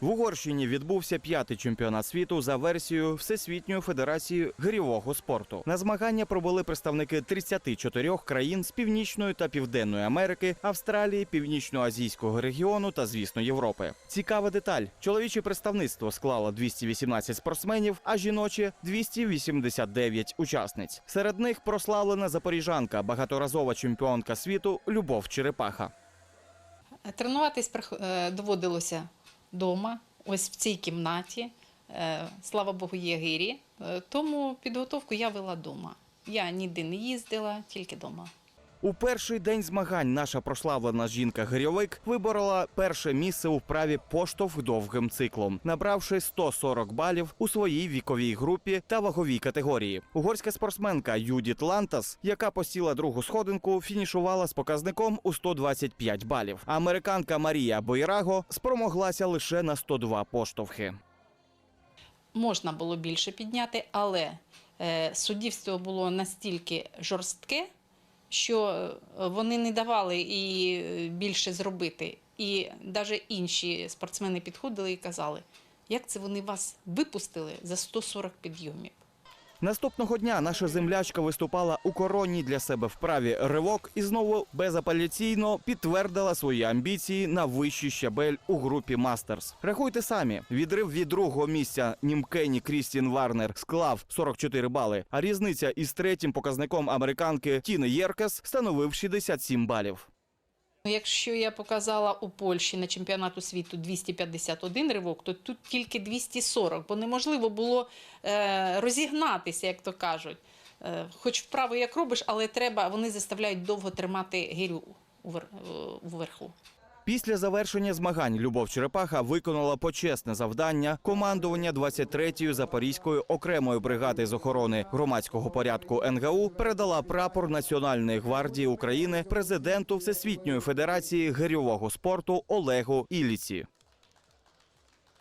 В Угорщині відбувся п'ятий чемпіонат світу за версією Всесвітньої федерації гирьового спорту. На змагання пробули представники 34 країн з північної та південної Америки, Австралії, північноазійського регіону та, звісно, Європи. Цікава деталь: чоловіче представництво склало 218 спортсменів, а жіноче 289 учасниць. Серед них прославлена запоріжанка, багаторазова чемпіонка світу Любов Черепаха. Тренуватись е, доводилося вдома, ось в цій кімнаті. Е, Слава Богу, є гирі. Е, Тому підготовку я вела вдома. Я ніде не їздила, тільки вдома. У перший день змагань наша прославлена жінка-гирьовик виборола перше місце у вправі поштовх довгим циклом, набравши 140 балів у своїй віковій групі та ваговій категорії. Угорська спортсменка Юдіт Лантас, яка посіла другу сходинку, фінішувала з показником у 125 балів. Американка Марія Бойраго спромоглася лише на 102 поштовхи. Можна було більше підняти, але е, суддівство було настільки жорстке, що е, вони не давали і е, більше зробити. І навіть інші спортсмени підходили і казали, як це вони вас випустили за 140 підйомів. Наступного дня наша землячка виступала у коронній для себе вправі ривок і знову безапеляційно підтвердила свої амбіції на вищий щабель у групі Мастерс. Рахуйте самі, відрив від другого місця Німкені Крістін Варнер склав 44 бали, а різниця із третім показником американки Тіни Єркес становив 67 балів. Ну, Якщо я показала у Польщі на чемпіонату світу 251 ривок, то тут тільки 240, бо неможливо було е, розігнатися, як то кажуть. Е, хоч вправо як робиш, але треба, вони заставляють довго тримати гирю увер- уверху. Після завершення змагань Любов Черепаха виконала почесне завдання командування 23-ї Запорізької окремої бригади з охорони громадського порядку НГУ передала прапор Національної гвардії України президенту Всесвітньої федерації гирьового спорту Олегу Іліці.